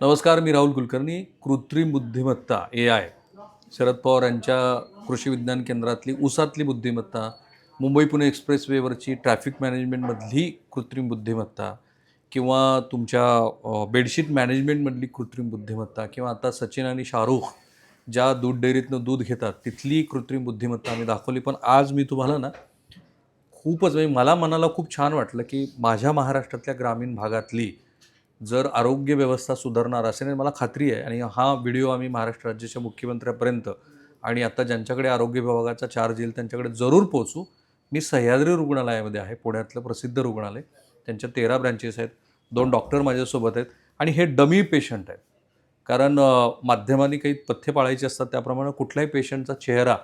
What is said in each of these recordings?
नमस्कार मी राहुल कुलकर्णी कृत्रिम बुद्धिमत्ता ए आय. शरद पवार यांच्या कृषी विज्ञान केंद्रातली उसातली बुद्धिमत्ता मुंबई पुणे एक्सप्रेसवेवरची ट्रॅफिक मॅनेजमेंटमधली कृत्रिम बुद्धिमत्ता किंवा तुमच्या बेडशीट मॅनेजमेंटमधली कृत्रिम बुद्धिमत्ता किंवा आता सचिन आणि शाहरुख ज्या दूध डेअरीतनं दूध घेतात तिथली कृत्रिम बुद्धिमत्ता आम्ही दाखवली. पण आज मी तुम्हाला ना खूपच म्हणजे मला मनाला खूप छान वाटलं की माझ्या महाराष्ट्रातल्या ग्रामीण भागातली जर आरोग्य व्यवस्था सुधारणार असेल मला खात्री आहे आणि हा व्हिडिओ आम्ही महाराष्ट्र राज्याच्या मुख्यमंत्र्यापर्यंत आणि आता ज्यांच्याकडे आरोग्य विभागाचा चार्ज येईल त्यांच्याकडे जरूर पोहोचू. मी सह्याद्री रुग्णालयामध्ये आहे पुण्यातलं प्रसिद्ध रुग्णालय. त्यांच्या तेरा ब्रँचेस आहेत दोन डॉक्टर माझ्यासोबत आहेत आणि हे डमी पेशंट आहेत. कारण माध्यमांनी काही पथ्य पाळायचे असतात त्याप्रमाणे कुठल्याही पेशंटचा चेहरा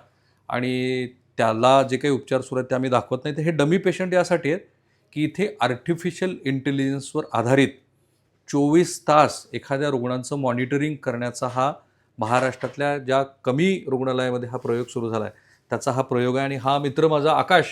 आणि त्याला जे काही उपचार सुरू आहेत ते आम्ही दाखवत नाही. तर हे डमी पेशंट यासाठी आहेत की इथे आर्टिफिशियल इंटेलिजन्सवर आधारित चोवीस तास एखाद्या रुग्णांचं मॉनिटरिंग करण्याचा हा महाराष्ट्रातल्या ज्या कमी रुग्णालयामध्ये हा प्रयोग सुरू झाला आहे त्याचा हा प्रयोग आहे. आणि हा मित्र माझा आकाश.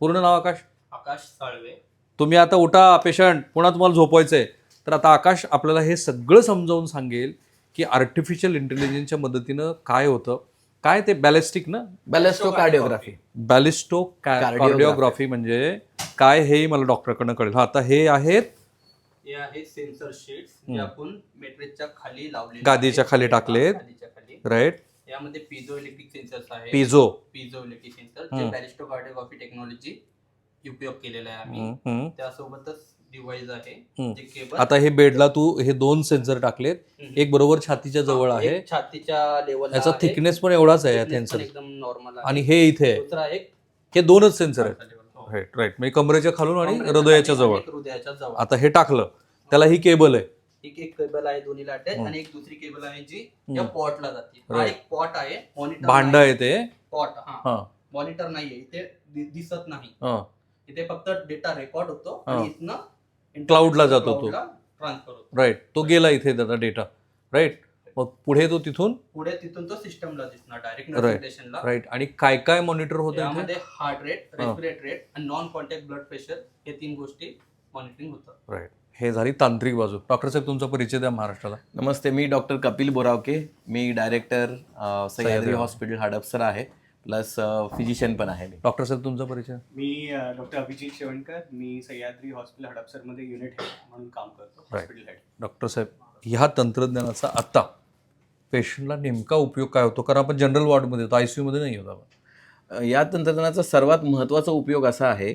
पूर्ण नाव आकाश? आकाश साळवे. तुम्ही आता उठा पेशंट. पुन्हा तुम्हाला झोपवायचं आहे तर आता आकाश आपल्याला हे सगळं समजावून सांगेल की आर्टिफिशियल इंटेलिजन्सच्या मदतीनं काय होतं. काय ते बॅलिस्टिक ना? बॅलेस्टोकार्डिओग्राफी बॅलिस्टो Cardiography. कार्डिओग्राफी म्हणजे काय हेही मला डॉक्टरकडनं कळेल. हा आता हे आहेत हे आहेत सेन्सर शीट्स जे हम्म. आपण मेट्रिकच्या खाली लावले गादीच्या खाली टाकलेत. गादीच्या खाली. राईट यामध्ये पिझो इलेक्ट्रिक सेन्सर्स आहे पिझो पिझो इलेक्ट्रिक सेन्सर हम्म. जे बॅरिस्टोकार्डिओग्राफी टेक्नॉलॉजी उपयोग केलेला आहे आम्ही. त्यासोबतच डिव्हाइस आहे. हम्म. जे केबल आता हे बेडला तू हे दोन सेन्सर टाकलेत. एक बरोबर छातीच्या जवळ आहे. छातीच्या लेवल याचा थिकनेस पण एवढाच आहे या सेन्सर एकदम नॉर्मल आणि हे इथे आहे. दुसरा एक हे दोनच सेन्सर आहेत. राईट राईट म्हणजे कमरेच्या खालून आणि कमरेच्या हृदयाच्या खाली जवळ. आणि हृदयाच्या जवळ. आता हे टाकलं. त्याला ही केबल आहे. एक एक केबल आहे दोन्हीला अटॅच हम्म. आणि एक दुसरी केबल आहे जी हम्म. या पॉटला जाते. हा Right. एक पॉट आहे मॉनिटर भांड आहे ते. पॉट हा. हा. मॉनिटर नाहीये इथे दि- दिसत नाही. हा. इथे फक्त डेटा रेकॉर्ड होतो हा. आणि इथनं Cloud ला जातो तो. ट्रान्सफर होतो. राईट तो गेला इथे त्याचा डेटा. राईट मग पुढे तो तिथून? पुढे तिथून तो सिस्टमला दिसणार डायरेक्ट. नोटिफिकेशनला राईट आणि काय काय मॉनिटर होतं यामध्ये हार्ट रेट. रेस्पिरेट रेट आणि नॉन कॉन्टॅक्ट ब्लड प्रेशर हे तीन गोष्टी मॉनिटरिंग होतात राईट हे झाली तांत्रिक बाजू. डॉक्टर साहेब तुमचा परिचय द्या महाराष्ट्राला. नमस्ते मी डॉक्टर कपिल बोरावके. मी डायरेक्टर सह्याद्री सह्याद्री हॉस्पिटल. हडपसर आहे. प्लस फिजिशियन पण आहे मी. डॉक्टर साहेब तुमचा परिचय? मी डॉक्टर अभिजित शेवणकर. मी सह्याद्री हॉस्पिटल हडपसरमध्ये युनिट हेड म्हणून काम करतो हॉस्पिटल हेड डॉक्टर साहेब ह्या तंत्रज्ञानाचा आता पेशंटला नेमका उपयोग काय होतो कारण आपण जनरल वॉर्डमध्ये होतो आय सी यूमध्ये नाही होत आपण या तंत्रज्ञानाचा सर्वात महत्त्वाचा उपयोग असा आहे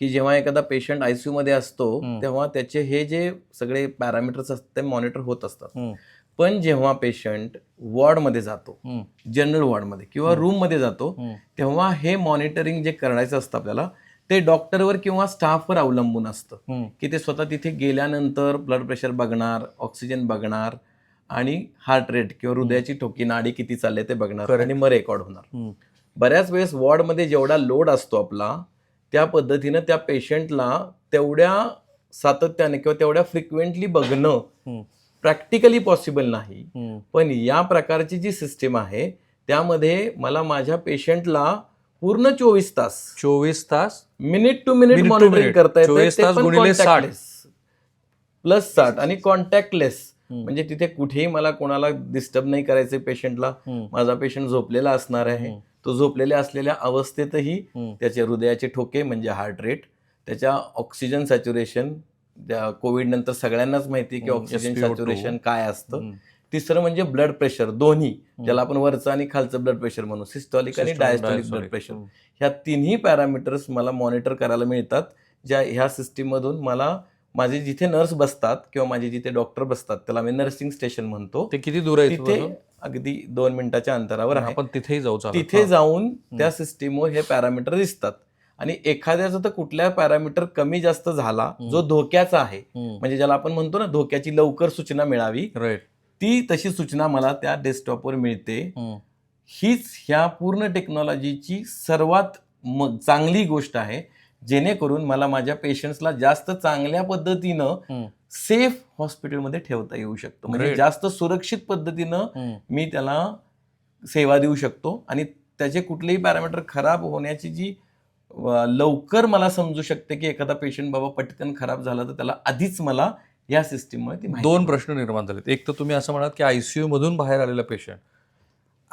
की जेव्हा एखादा पेशंट आय सी यूमध्ये असतो. तेव्हा त्याचे हे जे सगळे पॅरामीटर्स असतात ते मॉनिटर होत असतात. पण जेव्हा पेशंट वॉर्डमध्ये जातो. जनरल वॉर्डमध्ये किंवा. रूममध्ये जातो. तेव्हा हे मॉनिटरिंग जे करायचं असतं आपल्याला ते डॉक्टरवर किंवा स्टाफवर अवलंबून असतं. की ते स्वतः तिथे गेल्यानंतर ब्लड प्रेशर बघणार ऑक्सिजन बघणार आणि हार्ट रेट किंवा हृदयाची ठोकी नाडी किती चालले ते बघणार. आणि मग रेकॉर्ड होणार. बऱ्याच वेळेस वॉर्डमध्ये जेवढा लोड असतो आपला त्या पद्धतीनं त्या पेशंटला तेवढ्या सातत्याने किंवा तेवढ्या फ्रिक्वेंटली बघणं. प्रॅक्टिकली पॉसिबल नाही. पण या प्रकारची जी सिस्टीम आहे त्यामध्ये मला माझ्या पेशंटला पूर्ण चोवीस तास चोवीस तास मिनिट टू मिनिट मॉनिटरिंग. करता येतं 24 तास गुणिले 60. प्लस साठ आणि कॉन्टॅक्टलेस. म्हणजे तिथे कुठेही मला कोणाला डिस्टर्ब नाही करायचे पेशंटला. माझा पेशंट झोपलेला असणार आहे. तो झोपलेल्या असलेल्या अवस्थेतही. त्याचे हृदयाचे ठोके म्हणजे हार्ट रेट त्याच्या ऑक्सिजन सॅच्युरेशन कोविड नंतर सगळ्यांनाच माहिती की ऑक्सिजन SpO2. सॅच्युरेशन काय असतं. तिसरं म्हणजे ब्लड प्रेशर दोन्ही ज्याला आपण वरचं आणि खालचं ब्लड प्रेशर म्हणू सिस्टॉलिक आणि डायस्टॉलिक ब्लड. प्रेशर. ह्या तिन्ही पॅरामीटर्स मला मॉनिटर करायला मिळतात ज्या ह्या सिस्टीममधून मला माझे जिथे नर्स बसतात किंवा माझे जिथे डॉक्टर बसतात त्याला आम्ही नर्सिंग स्टेशन म्हणतो ते किती दूर आहे तिथे? अगदी दोन मिनिटाच्या अंतरावर आहे आपण तिथेही जाऊ. तिथे. जाऊन त्या सिस्टीमवर हे पॅरामीटर दिसतात आणि एखाद्याचा तर कुठल्या पॅरामीटर कमी जास्त झाला. जो धोक्याचा आहे. म्हणजे ज्याला आपण म्हणतो ना धोक्याची लवकर सूचना मिळावी ती तशी सूचना मला त्या डेस्कटॉपवर मिळते. हीच ह्या पूर्ण टेक्नॉलॉजीची सर्वात चांगली गोष्ट आहे जेणेकरून मला माझ्या पेशंट्सला जास्त चांगल्या पद्धतीनं. सेफ हॉस्पिटलमध्ये ठेवता येऊ शकतो म्हणजे. जास्त सुरक्षित पद्धतीनं. मी त्याला सेवा देऊ शकतो आणि त्याचे कुठलेही पॅरामीटर खराब होण्याची जी लवकर मला समजू शकते की एखादा पेशंट बाबा पटकन खराब झाला तर त्याला आधीच मला या सिस्टीममुळे दोन प्रश्न निर्माण झालेत एक तर तुम्ही असं म्हणाल की आयसीयू मधून बाहेर आलेला पेशंट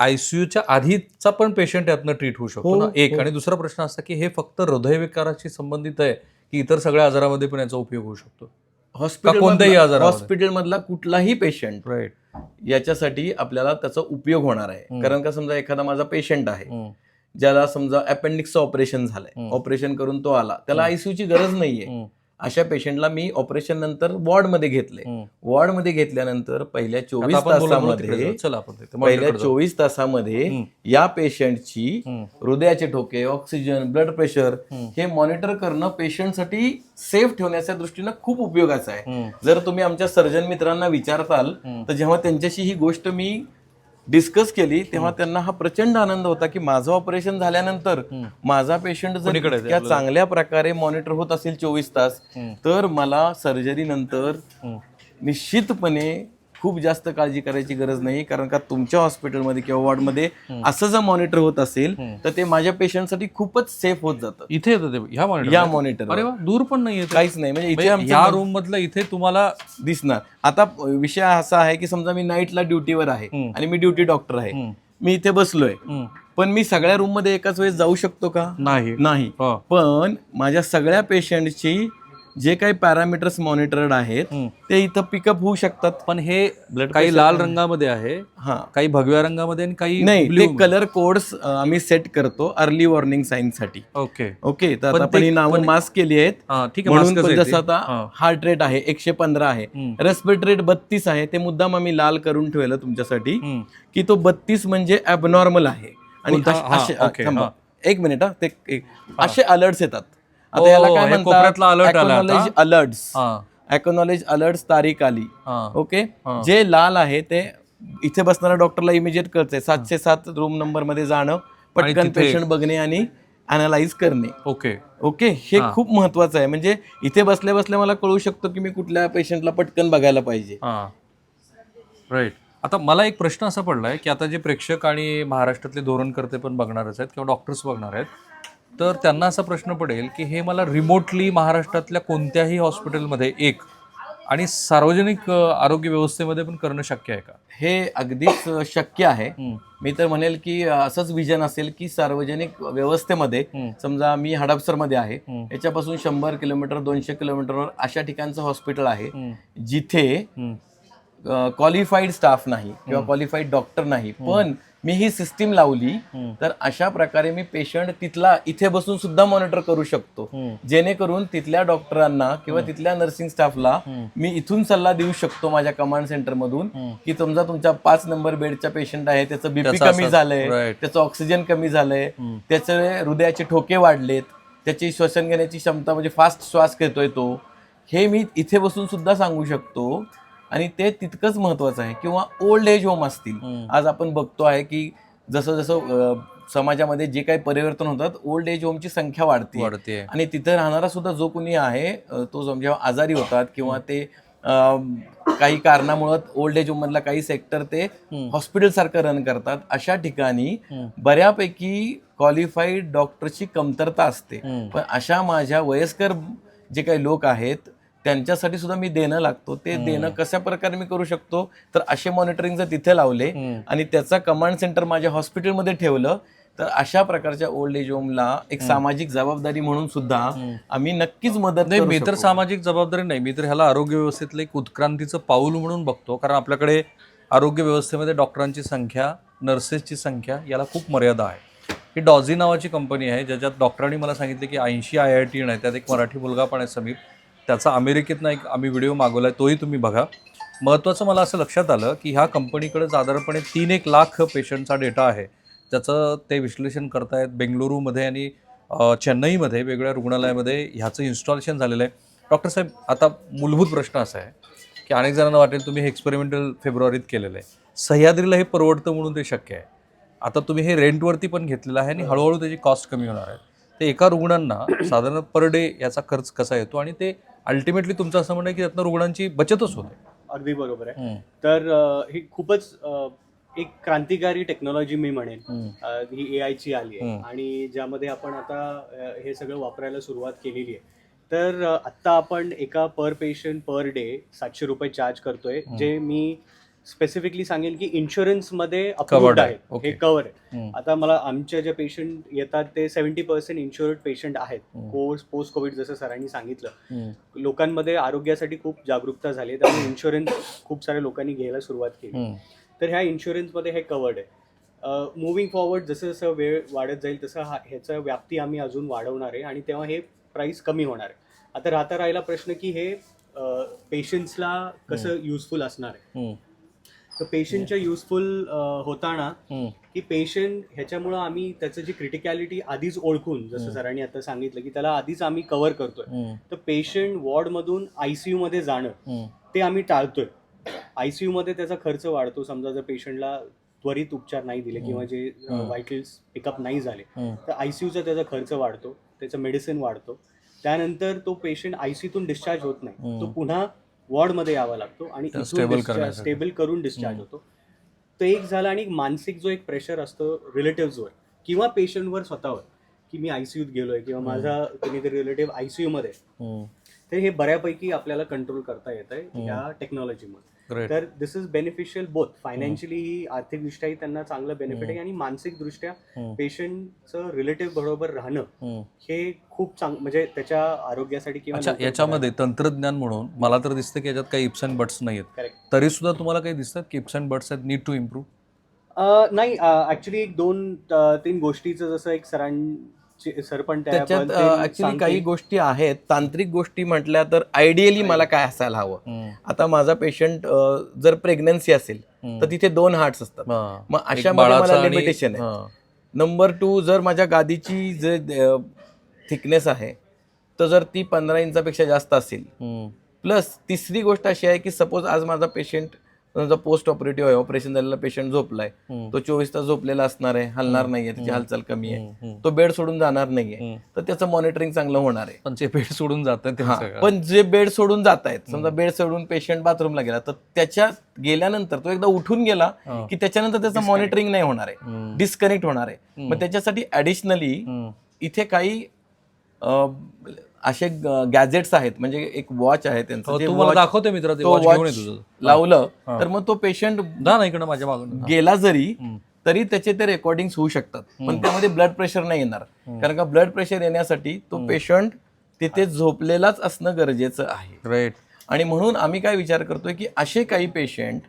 आयसीयूच्या आधीचा पण पेशंट यातनं ट्रीट होऊ शकतो हो, ना एक हो. आणि दुसरा प्रश्न असा की हे फक्त हृदयविकाराशी संबंधित आहे की इतर सगळ्या आजारामध्ये पण याचा उपयोग होऊ शकतो हॉस्पिटल कोणत्याही आजारामध्ये? हॉस्पिटल मधला कुठलाही पेशंट राईट याच्यासाठी आपल्याला त्याचा उपयोग होणार आहे. कारण का समजा एखादा माझा पेशंट आहे ज्याला समजा अपेंडिक्सचं ऑपरेशन झालंय. ऑपरेशन करून तो आला त्याला हम्म. आयसीयू ची गरज नाहीये अशा पेशंटला मी ऑपरेशन नंतर वॉर्डमध्ये घेतले वॉर्डमध्ये घेतल्यानंतर पहिल्या चोवीस तासामध्ये पहिल्या. चोवीस तासामध्ये. या पेशंटची. हृदयाचे ठोके ऑक्सिजन ब्लड प्रेशर. हे मॉनिटर करणं पेशंटसाठी सेफ ठेवण्याच्या दृष्टीनं खूप उपयोगाचं आहे. जर तुम्ही आमच्या सर्जन मित्रांना विचारताल. तर जेव्हा त्यांच्याशी ही गोष्ट मी डिस्कस केली तेव्हा त्यांना हा प्रचंड आनंद होता की माझं ऑपरेशन झाल्यानंतर. माझा पेशंट जर इतक्या? चांगल्या प्रकारे मॉनिटर होत असेल चोवीस तास. तर मला सर्जरी नंतर. निश्चितपणे खूप जास्त काळजी करायची गरज नाही कारण का तुमच्या हॉस्पिटलमध्ये किंवा वॉर्डमध्ये असं जर मॉनिटर होत असेल. तर ते माझ्या पेशंटसाठी खूपच सेफ होत जातं. इथे येतं ते ह्या मॉनिटर या मॉनिटर अरे वा दूर पण नाही काहीच नाही म्हणजे इथे या आमचं रूम मधलं इथे तुम्हाला दिसणार. आता विषय असा आहे की समजा मी नाईटला ड्युटीवर आहे हम्म. आणि मी ड्युटी डॉक्टर आहे. हम्म. मी इथे बसलोय. हम्म. पण मी सगळ्या रूममध्ये एकाच वेळेस जाऊ शकतो का? नाही. नाही. हो. पण माझ्या सगळ्या पेशंटची जे काही पॅरामीटर्स मॉनिटर्ड आहेत. ते इथं पिकअप होऊ शकतात पण हे Blood काही लाल रंगामध्ये आहे हा काही भगव्या रंगामध्ये आणि काही नाही ते. कलर कोड्स आम्ही सेट करतो अर्ली वॉर्निंग साईन साठी ओके ओके तर आता आपण ही नावं मास्क केली आहेत ठीक आहे जसं. आता. हार्ट रेट आहे एकशे पंधरा आहे. रेस्पिरेट रेट बत्तीस आहे ते मुद्दाम आम्ही लाल करून ठेवलं तुमच्यासाठी. की तो बत्तीस म्हणजे ॲबनॉर्मल आहे आणि. एक मिनिट हा ते असे अलर्ट्स येतात आता याला काय? म्हणतात? अलर्ट्स. अॅकनॉलेज अलर्ट्स तारीख आली. ओके. जे लाल आहे ते इथे बसणाऱ्या डॉक्टरला इमिजिएट कळतंय. सातशे सात रूम नंबरमध्ये जाणं पटकन पेशंट बघणे आणि अनालाइज करणे. ओके ओके हे. खूप महत्वाचं आहे. म्हणजे इथे बसल्या बसल्या मला कळू शकतो की मी कुठल्या पेशंटला पटकन बघायला पाहिजे. राईट आता मला एक प्रश्न असा पडलाय की आता जे प्रेक्षक आणि महाराष्ट्रातले धोरणकर्ते पण बघणारच आहेत किंवा डॉक्टर्स बघणार आहेत तर त्यांना असा प्रश्न पडेल की हे मला रिमोटली महाराष्ट्रातल्या कोणत्याही हॉस्पिटलमध्ये एक आणि सार्वजनिक आरोग्य व्यवस्थेमध्ये पण करणं शक्य आहे का हे अगदीच शक्य आहे. मी तर म्हणेल की असंच विजन असेल की सार्वजनिक व्यवस्थेमध्ये. समजा मी हडपसरमध्ये आहे. याच्यापासून शंभर किलोमीटर दोनशे किलोमीटरवर अशा ठिकाणचं हॉस्पिटल आहे. जिथे. क्वालिफाईड स्टाफ नाही किंवा क्वालिफाईड डॉक्टर नाही पण मी ही सिस्टीम लावली. तर अशा प्रकारे मी पेशंट तिथला इथे बसून सुद्धा मॉनिटर करू शकतो. जेणेकरून तिथल्या डॉक्टरांना किंवा तिथल्या नर्सिंग स्टाफला. मी इथून सल्ला देऊ शकतो माझ्या कमांड सेंटर मधून. की समजा तुमच्या पाच नंबर बेडच्या पेशंट आहे त्याचं बीपी कमी झालंय. त्याचं ऑक्सिजन कमी झालंय. त्याचे हृदयाचे ठोके वाढलेत त्याची श्वसन घेण्याची क्षमता म्हणजे फास्ट श्वास घेतोय तो हे मी इथे बसून सुद्धा सांगू शकतो आणि ते तितकंच महत्वाचं आहे किंवा ओल्ड एज होम असतील. आज आपण बघतो आहे की जसं जसं समाजामध्ये जे काही परिवर्तन होतात ओल्ड एज होमची संख्या वाढते वाढते आणि तिथे राहणारा सुद्धा जो कोणी आहे तो जेव्हा आजारी होतात किंवा ते काही कारणामुळं ओल्ड एज मधला काही सेक्टर ते. हॉस्पिटल सारखं रन करतात अशा ठिकाणी. बऱ्यापैकी क्वालिफाईड डॉक्टरची कमतरता असते. पण अशा माझ्या वयस्कर जे काही लोक आहेत त्यांच्यासाठी सुद्धा मी देणं लागतो. ते देणं कशा प्रकारे मी करू शकतो? तर असे मॉनिटरिंग जर तिथे लावले. आणि त्याचा कमांड सेंटर माझ्या हॉस्पिटलमध्ये ठेवलं तर अशा प्रकारच्या ओल्ड एज होमला एक सामाजिक जबाबदारी म्हणून सुद्धा आम्ही नक्कीच मदत नाही मी तर. सामाजिक जबाबदारी नाही. मी तर ह्याला आरोग्य व्यवस्थेतलं एक उत्क्रांतीचं पाऊल म्हणून बघतो. कारण आपल्याकडे आरोग्य व्यवस्थेमध्ये डॉक्टरांची संख्या नर्सेसची संख्या याला खूप मर्यादा आहे. ही डॉझी नावाची कंपनी आहे ज्याच्यात डॉक्टरांनी मला सांगितलं की ऐंशी आय आय टी आहे त्यात एक मराठी मुलगा पण आहे समीर. त्याचा अमेरिकेतनं एक आम्ही व्हिडिओ मागवला आहे तोही तुम्ही बघा. महत्त्वाचं मला असं लक्षात आलं की ह्या कंपनीकडे साधारणपणे तीन एक लाख पेशंटचा डेटा आहे. ज्याचं ते विश्लेषण करतायत बेंगलुरूमध्ये आणि चेन्नईमध्ये वेगवेगळ्या रुग्णालयामध्ये ह्याचं इन्स्टॉलेशन झालेलं आहे. डॉक्टर साहेब आता मूलभूत प्रश्न असा आहे की अनेक जणांना वाटेल तुम्ही हे एक्सपेरिमेंटल फेब्रुवारीत केलेलं आहे. सह्याद्रीला हे परवडतं म्हणून ते शक्य आहे. आता तुम्ही हे रेंटवरती पण घेतलेलं आहे आणि हळूहळू त्याची कॉस्ट कमी होणार आहे. ते एका रुग्णांना साधारण पर डे याचा खर्च कसा येतो आणि ते अल्टिमेटली तुमचं असं म्हणणं आहे की त्यातनं रुग्णांची बचतच होते. अगदी बरोबर आहे. तर अ, ही खूपच अ, एक क्रांतिकारी टेक्नॉलॉजी मी म्हणेन. हम्म, अ, ही ए आयची आली आहे. हम्म. आणि ज्यामध्ये आपण आता अ, हे सगळं वापरायला सुरुवात केलेली आहे. तर अ, आत्ता आपण एका पर पेशंट पर डे सातशे रुपये चार्ज करतोय जे मी स्पेसिफिकली सांगेन की इन्शुरन्समध्ये अप्रूव्ड आहे. हे कव्हर आहे हम्म. आता मला आमच्या जे पेशंट येतात ते सेव्हन्टी पर्सेंट इन्शुर्ड पेशंट आहेत हम्म. कोर्स पोस्ट कोविड जसं सरांनी सांगितलं हम्म. लोकांमध्ये आरोग्यासाठी खूप जागरूकता झाली आहे त्यामुळे इन्शुरन्स खूप साऱ्या लोकांनी घ्यायला सुरुवात केली हम्म. तर ह्या इन्शुरन्समध्ये हे कवर्ड आहे मुव्हिंग फॉरवर्ड जसं जसं वेळ वाढत जाईल तसं हा ह्याचं व्याप्ती आम्ही अजून वाढवणार आहे आणि तेव्हा हे प्राईस कमी होणार आहे आता राहता राहिला प्रश्न की हे पेशंट्सला कसं युजफुल असणार आहे हम्म. तर पेशंटच्या युजफुल होताना. की पेशंट ह्याच्यामुळं आम्ही त्याचं जी क्रिटिकॅलिटी आधीच ओळखून जसं सरांनी आता सांगितलं की त्याला आधीच आम्ही कव्हर करतोय. तर पेशंट वॉर्डमधून आयमध्ये जाणं. ते आम्ही टाळतोय आयमध्ये त्याचा खर्च वाढतो समजा जर पेशंटला त्वरित उपचार नाही दिले किंवा जे. व्हायटल्स पिकअप नाही झाले. तर आय चा त्याचा खर्च वाढतो त्याचं मेडिसिन वाढतो त्यानंतर तो पेशंट आय तून डिस्चार्ज होत नाही. तो पुन्हा वॉर्डमध्ये यावा लागतो आणि करण्यासाठी. स्टेबल करून डिस्चार्ज होतो तो एक झाला आणि मानसिक जो एक प्रेशर असतो रिलेटिव्हजवर किंवा पेशंटवर स्वतःवर की मी आयसीयूत गेलोय किंवा माझा कोणीतरी रिलेटिव्ह आयसीयू मध्ये. तर हे बऱ्यापैकी आपल्याला कंट्रोल करता येत आहे या टेक्नॉलॉजीमध्ये. तर this is beneficial both financially आर्थिकदृष्ट्याही त्यांना चांगलं बेनिफिट आहे आणि मानसिकदृष्ट्या. पेशंटचं रिलेटिव्ह बरोबर राहणं हम्म. हे खूप चांग म्हणजे त्याच्या आरोग्यासाठी किंवा याच्यामध्ये तंत्रज्ञान म्हणून मला तर दिसतं की याच्यात काही इप्स अँड बट्स नाही आहेत तरी सुद्धा तुम्हाला काही दिसतात की इप्स अँड बट्स आहेत नीड टू इम्प्रूव्ह नाही ऍक्च्युली एक दोन तीन गोष्टीचं जसं एक सर त्याच्यात ऍक्च्युली काही. गोष्टी आहेत. तांत्रिक गोष्टी म्हटल्या तर आयडियली मला काय असायला हवं. आता माझा पेशंट जर प्रेग्नन्सी असेल तर तिथे दोन हार्ट्स असतात. मग अशा मला लिमिटेशन आहे. नंबर टू जर माझ्या गादीची जे थिकनेस आहे तर जर ती पंधरा इंचापेक्षा जास्त असेल. प्लस तिसरी गोष्ट अशी आहे की सपोज आज माझा पेशंट समजा पोस्ट ऑपरेटिव्ह आहे ऑपरेशन झालेला पेशंट झोपलाय तो चोवीस तास झोपलेला असणार आहे हलणार नाहीये त्याची हालचाल कमी आहे. तो बेड सोडून जाणार नाहीये. तर त्याचं मॉनिटरिंग चांगलं होणार आहे. पण ते पेट सोडून जात पण जे बेड सोडून जात आहेत समजा बेड सोडून पेशंट बाथरूमला गेला तर त्याच्या गेल्यानंतर तो एकदा उठून गेला की त्याच्यानंतर त्याचं मॉनिटरिंग नाही होणार आहे. डिस्कनेक्ट होणार आहे. मग त्याच्यासाठी ऍडिशनली इथे काही असे गॅजेट्स आहेत म्हणजे एक वॉच आहे त्यांचं जे हो, तुम्हाला watch- दाखवते मित्र ते तो वॉच घेऊन ये watch तुझं लावलं तर मग तो पेशंट जा ना इकडं माझ्या मागून. गेला जरी तरी त्याचे ते रेकॉर्डिंग होऊ शकतात. पण त्यामध्ये ब्लड प्रेशर नाही येणार. कारण का ब्लड प्रेशर येण्यासाठी तो पेशंट तिथे झोपलेलाच असणं गरजेचं आहे. राईट आणि म्हणून आम्ही काय विचार करतोय की असे काही पेशंट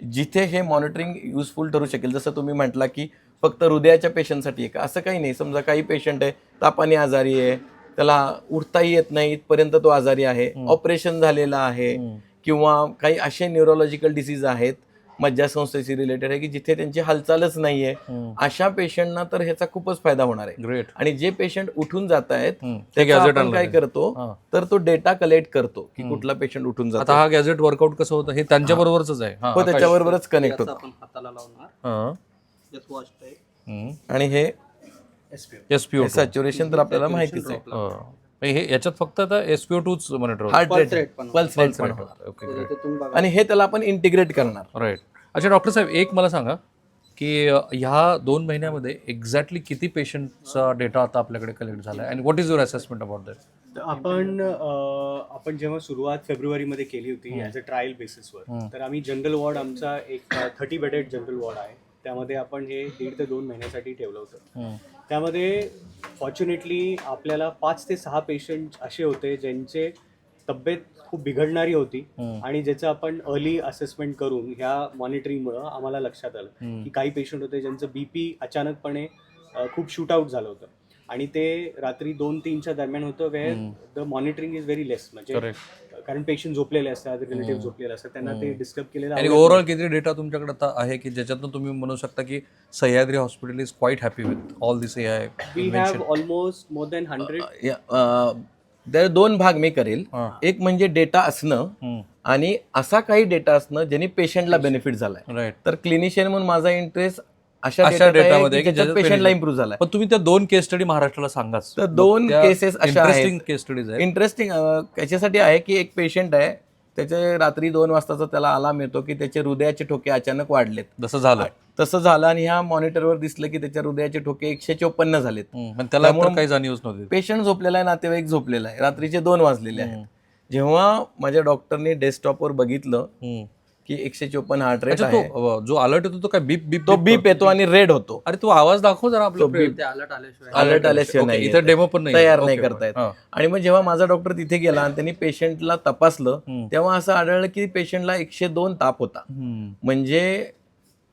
जिथे हे मॉनिटरिंग युजफुल ठरू शकेल जसं तुम्ही म्हटला की फक्त हृदयाच्या पेशंटसाठी आहे का? असं काही नाही. समजा काही पेशंट आहे तापाने आजारी आहे त्याला उठताही येत नाही इथपर्यंत तो आजारी आहे. ऑपरेशन झालेला आहे. किंवा काही असे न्यूरोलॉजिकल डिसीज आहेत मज्जासंस्थेशी रिलेटेड आहे की जिथे त्यांची हालचालच नाहीये. अशा पेशंटना तर ह्याचा खूपच फायदा होणार आहे. ग्रेट आणि जे पेशंट उठून जात आहेत आपण काय. करतो. तर तो डेटा कलेक्ट करतो की कुठला पेशंट उठून जातो आता हा गॅजेट वर्कआउट कसं होतं हे त्यांच्या बरोबरच आहे. हा. त्याच्याबरोबरच कनेक्ट होतो. आपण हाताला लावणार. हा. आणि हे SPO2. सॅच्युरेशन तर आपल्याला माहितीच आहे. हा. हे याच्यात फक्त आता टूच monitor heart rate pulse rate पण होणार. ओके त्याच्यातून बघा. आणि हे त्याला आपण इंटिग्रेट करणार. राईट अच्छा डॉक्टर साहेब एक मला सांगा की अ, ह्या दोन महिन्यामध्ये एक्झॅक्टली किती पेशंटचा डेटा आता आपल्याकडे कलेक्ट झाला आहे आणि what is your assessment about that तर आपण अ, आपण जेव्हा सुरुवात फेब्रुवारीमध्ये केली होती ॲज अ ट्रायल बेसिसवर तर आम्ही जनरल वॉर्ड आमचा एक थर्टी बेडेड जनरल वॉर्ड आहे. त्यामध्ये आपण हे दीड ते दोन महिन्यासाठी ठेवलं होतं. त्यामध्ये फॉर्च्युनेटली आपल्याला पाच ते सहा पेशंट असे होते ज्यांचे तब्येत खूप बिघडणारी होती आणि ज्याचं आपण अर्ली असेसमेंट करून ह्या मॉनिटरिंगमुळं आम्हाला लक्षात आलं की काही पेशंट होते ज्यांचं बीपी अचानकपणे खूप शूट आउट झालं होतं. आणि ते रात्री दोन तीनच्या दरम्यान होतं where the monitoring is very less म्हणजे कारण पेशंट झोपलेले असतात रिलेटिव्ह झोपलेले असतात त्यांना ते डिस्टर्ब केलेलं आणि आवडत ओव्हरऑल किती डेटा तुमच्याकडे आता आहे की ज्याच्यातून तुम्ही म्हणू शकता की Sahyadri hospital is quite happy with all this A I we have almost more than hundred तर दोन भाग मी करेल. हा. एक म्हणजे डेटा असणं आणि असा काही डेटा असणं ज्याने पेशंटला बेनिफिट झालाय. राईट तर क्लिनिशियन म्हणून माझा इंटरेस्ट अशा डेटामध्ये आहे पेशंटला इम्प्रूव्ह झालाय. पण तुम्ही त्या दोन केस स्टडी महाराष्ट्राला सांगाच. तर दोन cases अशा. इंटरेस्टिंग केस स्टडीज आहेत. इंटरेस्टिंग याच्यासाठी आहे की एक पेशंट आहे त्याचे रात्री दोन वाजताचा त्याला आलाम येतो की त्याचे हृदयाचे ठोके अचानक वाढलेत. जसं झालं. तसं झालं आणि ह्या मॉनिटरवर दिसलं की त्याच्या हृदयाचे ठोके एकशे चोपन्न झालेत. पण त्याला काही जाणीवच नव्हती. पेशंट झोपलेला आहे नातेवाईक झोपलेला आहे. रात्रीचे दोन वाजलेले आहेत. जेव्हा माझ्या डॉक्टरने डेस्कटॉपवर बघितलं. की एकशे चोपन्न हार्ट रेट आहे. तो जो अलर्ट येतो तो काय बीप बीप तो बीप येतो आणि रेड होतो. अरे तो आवाज दाखव जरा आपलं अलर्ट आल्याशिवाय. अलर्ट आल्याशिवाय नाही. इथे. डेमो पण नाही तयार नाही ओके. करता येत. हा. आणि मग जेव्हा माझा डॉक्टर तिथे गेला आणि त्यांनी पेशंटला तपासलं. तेव्हा असं आढळलं की पेशंटला एकशे दोन ताप होता. म्हणजे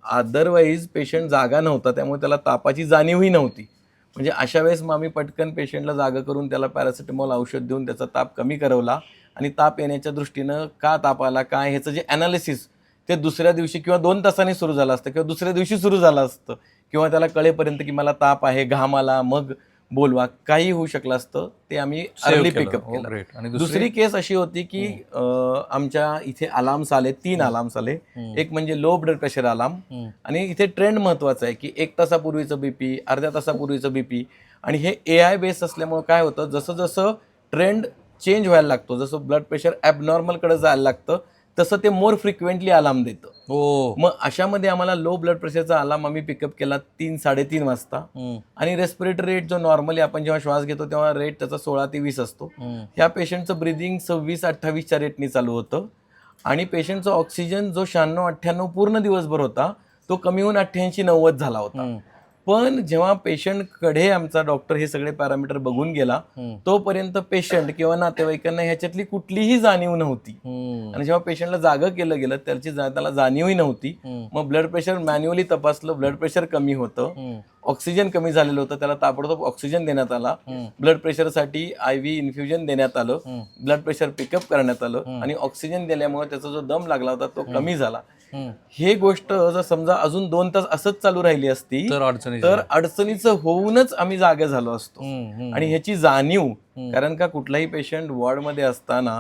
अदरवाईज पेशंट जागा नव्हता त्यामुळे त्याला तापाची जाणीवही नव्हती. म्हणजे अशा वेळेस मग आम्ही पटकन पेशंटला जागा करून त्याला पॅरासिटामॉल औषध देऊन त्याचा ताप कमी करवला. आणि ताप येण्याच्या दृष्टीनं का ताप आला काय ह्याचं जे ॲनालिसिस ते दुसऱ्या दिवशी किंवा दोन तासांनी सुरू झालं असतं किंवा दुसऱ्या दिवशी सुरू झालं असतं किंवा त्याला कळेपर्यंत की मला ताप आहे घाम आला मग बोलवा काही होऊ शकलं असतं ते आम्ही अर्ली. पिकअप Oh, केलं. आणि दुसरी? केस अशी होती की आमच्या इथे अलार्म्स आले तीन अलार्म्स आले एक म्हणजे लो ब्लड प्रेशर अलार्म. आणि इथे ट्रेंड महत्वाचं आहे की एक तासापूर्वीचं बीपी अर्ध्या तासापूर्वीचं बीपी आणि हे ए आय बेस असल्यामुळे काय होतं जसं जसं ट्रेंड चेंज व्हायला लागतो. जसं ब्लड प्रेशर ॲबनॉर्मलकडे जायला लागतं तसं ते मोर फ्रिक्वेंटली अलार्म देतं. ओ मग अशामध्ये आम्हाला लो ब्लड प्रेशरचा अलार्म आम्ही पिकअप केला तीन साडेतीन वाजता. आणि रेस्पिरेटरी रेट जो नॉर्मली आपण जेव्हा श्वास घेतो तेव्हा रेट त्याचा सोळा ते वीस असतो. ह्या पेशंटचं ब्रिदिंग सव्वीस अठ्ठावीसच्या रेटनी चालू होतं. आणि पेशंटचा ऑक्सिजन जो शहाण्णव अठ्ठ्याण्णव पूर्ण दिवसभर होता तो कमी होऊन अठ्ठ्याऐंशी नव्वद झाला होता. पण जेव्हा पेशंटकडे आमचा डॉक्टर हे सगळे पॅरामीटर बघून गेला. तोपर्यंत पेशंट किंवा नातेवाईकांना ह्याच्यातली कुठलीही जाणीव नव्हती. आणि जेव्हा पेशंटला जागं केलं गेलं त्याची त्याला जाणीवही नव्हती. मग ब्लड प्रेशर मॅन्युअली तपासलं ब्लड प्रेशर कमी होतं. ऑक्सिजन कमी झालेलं होतं त्याला ताबडतोब ऑक्सिजन देण्यात आला ब्लड प्रेशरसाठी आय व्ही इन्फ्युजन देण्यात आलं ब्लड प्रेशर पिकअप करण्यात आलं आणि ऑक्सिजन दिल्यामुळे त्याचा जो दम लागला होता तो कमी झाला. हे गोष्ट जर समजा अजून दोन तास असंच चालू राहिली असती तर अडचणी तर अडचणीचं होऊनच आम्ही जागे झालो असतो. आणि ह्याची जाणीव कारण का कुठलाही पेशंट वॉर्डमध्ये असताना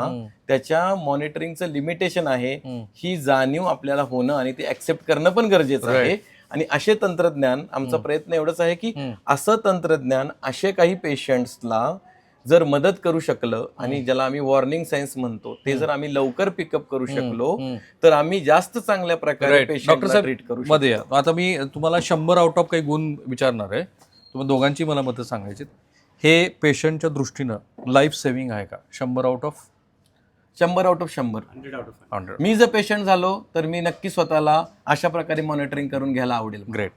त्याच्या मॉनिटरिंगचं लिमिटेशन आहे. ही जाणीव आपल्याला होणं आणि ते ऍक्सेप्ट करणं पण गरजेचं आहे. आणि असे तंत्रज्ञान आमचा प्रयत्न एवढाच आहे की असं तंत्रज्ञान असे काही पेशंट्सला जर मदत करू शकलं आणि ज्याला आम्ही वॉर्निंग सायन्स म्हणतो ते जर आम्ही लवकर पिकअप करू शकलो तर आम्ही जास्त चांगल्या प्रकारे पेशंटला ट्रीट करू मध्ये. आता मी तुम्हाला शंभर आउट ऑफ काही गुण विचारणार आहे. तुम्ही दोघांची मला मतं सांगायची हे पेशंटच्या दृष्टीनं लाईफ सेव्हिंग आहे का? शंभर आउट ऑफ शंभर आउट ऑफ शंभर. हंड्रेड आउट ऑफ हंड्रेड मी जर पेशंट झालो तर मी नक्की स्वतःला अशा प्रकारे मॉनिटरिंग करून घ्यायला आवडेल ग्रेट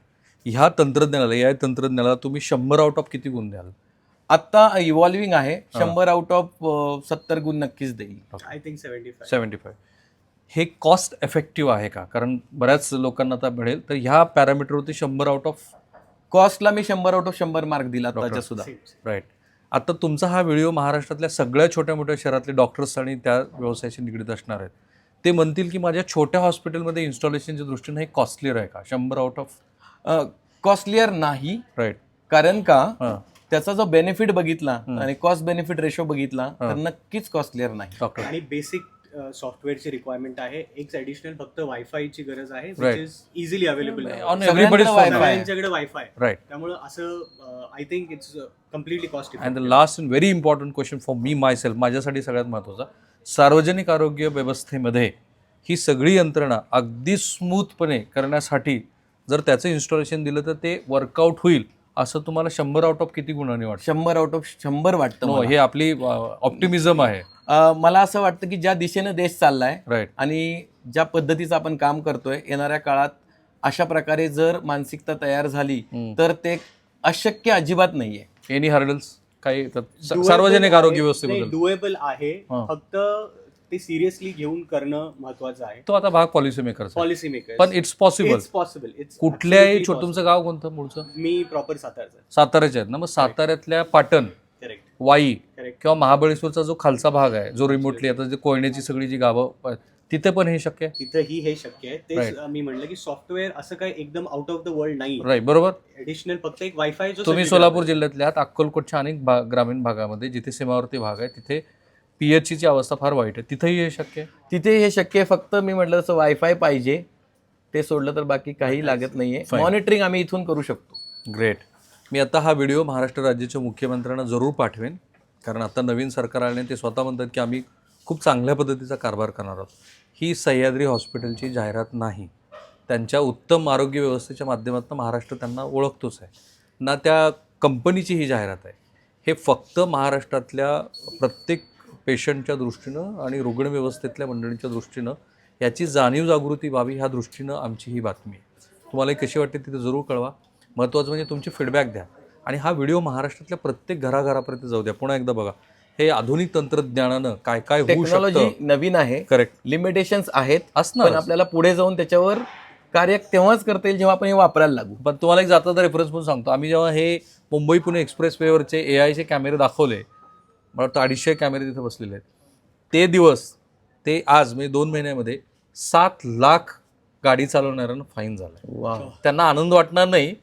ह्या तंत्रज्ञानाला या तंत्रज्ञानाला तुम्ही शंभर आउट ऑफ किती गुण द्याल? आता इव्हॉल्विंग आहे. शंभर आउट ऑफ सत्तर गुण नक्कीच देईल. आय थिंक सेव्हन्टी फाय हे कॉस्ट इफेक्टिव्ह आहे का? कारण बऱ्याच लोकांना आता मिळेल तर ह्या पॅरामीटरवरती शंभर आउट ऑफ कॉस्टला मी शंभर आउट ऑफ शंभर मार्क दिला आताच्या सुद्धा. राईट आता तुमचा हा व्हिडिओ महाराष्ट्रातल्या सगळ्या छोट्या मोठ्या शहरातले डॉक्टर्स आणि त्या व्यवसायाशी निगडीत असणार आहेत. ते म्हणतील की माझ्या छोट्या हॉस्पिटलमध्ये इन्स्टॉलेशनच्या दृष्टीने हे कॉस्टलीर आहे का? शंभर आउट ऑफ कॉस्टलियर नाही. राईट कारण का? त्याचा जो बेनिफिट बघितला आणि कॉस्ट बेनिफिट रेशो बघितला तर नक्कीच कॉस्टलियर नाही. डॉक्टर आणि बेसिक सॉफ्टवेअरची रिक्वायरमेंट आहे. एक ॲडिशनल फक्त वायफायची गरज आहे Right. Which is easily available. सगळ्यांच्याकडे wifi right त्यामुळे असं I think it's completely cost and the last and very important question for me my self सगळ्यात महत्त्वाचा सार्वजनिक आरोग्य व्यवस्थेमध्ये ही सगळी यंत्रणा अगदी स्मूथपणे करण्यासाठी जर त्याचं इन्स्टॉलेशन दिलं तर ते वर्कआउट होईल. असं तुम्हाला शंभर आउट ऑफ किती गुणांनी वाटतं? शंभर आउट ऑफ शंभर वाटतं No, मला. हे आपली ऑप्टिमिझम आहे. अं, मला असं वाटतं की ज्या दिशेने देश चाललाय राईट आणि ज्या पद्धतीचं आपण काम करतोय येणाऱ्या काळात अशा प्रकारे जर मानसिकता तयार झाली तर ते अशक्य अजिबात नाहीये. एनी हर्डल्स काही सा- सार्वजनिक आरोग्य व्यवस्थेबद्दल. डुएबल आहे. हा. फक्त ते सिरियसली घेऊन करणं महत्वाचं आहे. तो आता भाग पॉलिसी मेकरचा पॉलिसी मेकर पण it's possible it's possible it's कुठल्याही छोट तुमचं गाव कोणतं मूळचं? मी प्रॉपर सातारचा साताऱ्याचे आहेत ना? मग साताऱ्यातल्या पाटण करेक्ट वाई किंवा महाबळेश्वरचा जो खालचा भाग आहे जो रिमोटली आता जे कोयण्याची सगळी जी गावं तिथे पण हे शक्य आहे? तिथंही हे शक्य आहे. तेच. अं, मी म्हणलं की सॉफ्टवेअर असं काय एकदम आउट ऑफ द वर्ल्ड नाही. राईट बरोबर. ऍडिशनल फक्त एक वायफाय जो तुम्ही सोलापूर. जिल्ह्यातल्या आहात अक्कलकोटच्या अनेक ग्रामीण भागामध्ये जिथे सीमावर्ती भाग आहे तिथे पीएचसीची अवस्था फार वाईट आहे तिथेही हे शक्य आहे? तिथे हे शक्य आहे. फक्त मी म्हटलं तसं वायफाय पाहिजे ते सोडलं तर बाकी काही लागत नाहीये. Fine. मॉनिटरिंग आम्ही इथून करू शकतो. ग्रेट मी आता हा व्हिडिओ महाराष्ट्र राज्याच्या मुख्यमंत्र्यांना जरूर पाठवेन कारण आता नवीन सरकार आल्याने ते स्वतः म्हणतात की आम्ही खूप चांगल्या पद्धतीचा कारभार करणार आहोत. ही सह्याद्री हॉस्पिटलची जाहिरात नाही. त्यांच्या उत्तम आरोग्य व्यवस्थेच्या माध्यमातून महाराष्ट्र त्यांना ओळखतोच आहे. ना त्या कंपनीची ही जाहिरात आहे. हे फक्त महाराष्ट्रातल्या प्रत्येक पेशंटच्या दृष्टीनं आणि रुग्णव्यवस्थेतल्या मंडळींच्या दृष्टीनं याची जाणीव जागृती व्हावी ह्या दृष्टीनं आमची ही बातमी आहे. तुम्हाला कशी वाटते तिथे जरूर कळवा. महत्त्वाचं म्हणजे तुमचे फीडबॅक द्या. आणि हा व्हिडिओ महाराष्ट्रातल्या प्रत्येक घराघरापर्यंत जाऊ द्या. पुन्हा एकदा बघा. हे आधुनिक तंत्रज्ञानानं काय काय होऊ टेक्नॉलॉजी शकतं? नवीन आहे. करेक्ट लिमिटेशन्स आहेत. असणार. पण आपल्याला पुढे जाऊन त्याच्यावर कार्य तेव्हाच करता येईल जेव्हा आपण हे वापरायला लागू. पण तुम्हाला एक जाता रेफरन्स म्हणून सांगतो. आम्ही जेव्हा हे मुंबई पुणे एक्सप्रेस वेवरचे ए आयचे कॅमेरे दाखवले मला वाटतं अडीचशे कॅमेरे तिथे बसलेले आहेत. ते दिवस ते आज म्हणजे दोन महिन्यामध्ये सात लाख गाडी चालवणाऱ्यांना फाईन झाला वा त्यांना आनंद वाटणार नाही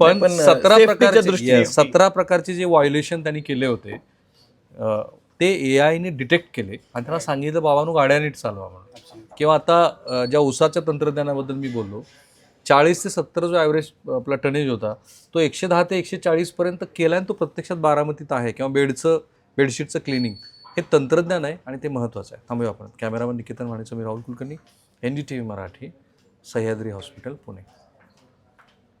पण पण, सतरा safety च्या प्रकारचे दृष्टीने. सतरा प्रकारचे जे व्हायोलेशन त्यांनी केले होते ते ए आयने डिटेक्ट केले आणि त्यांना सांगितलं बाबांनो गाड्या नीट चालवा म्हणून. किंवा आता ज्या उसाच्या तंत्रज्ञानाबद्दल मी बोललो चाळीस ते सत्तर जो ॲव्हरेज आपला टनेज होता तो एकशे दहा ते एकशे चाळीसपर्यंत केला आणि तो प्रत्यक्षात बारामतीत आहे किंवा बेडचं बेडशीटचं क्लिनिंग हे तंत्रज्ञान आहे आणि ते महत्त्वाचं आहे. थांबूया आपण. कॅमेरामन निकेतन वाणीचं मी Rahul Kulkarni N D T V Marathi Sahyadri hospital Pune.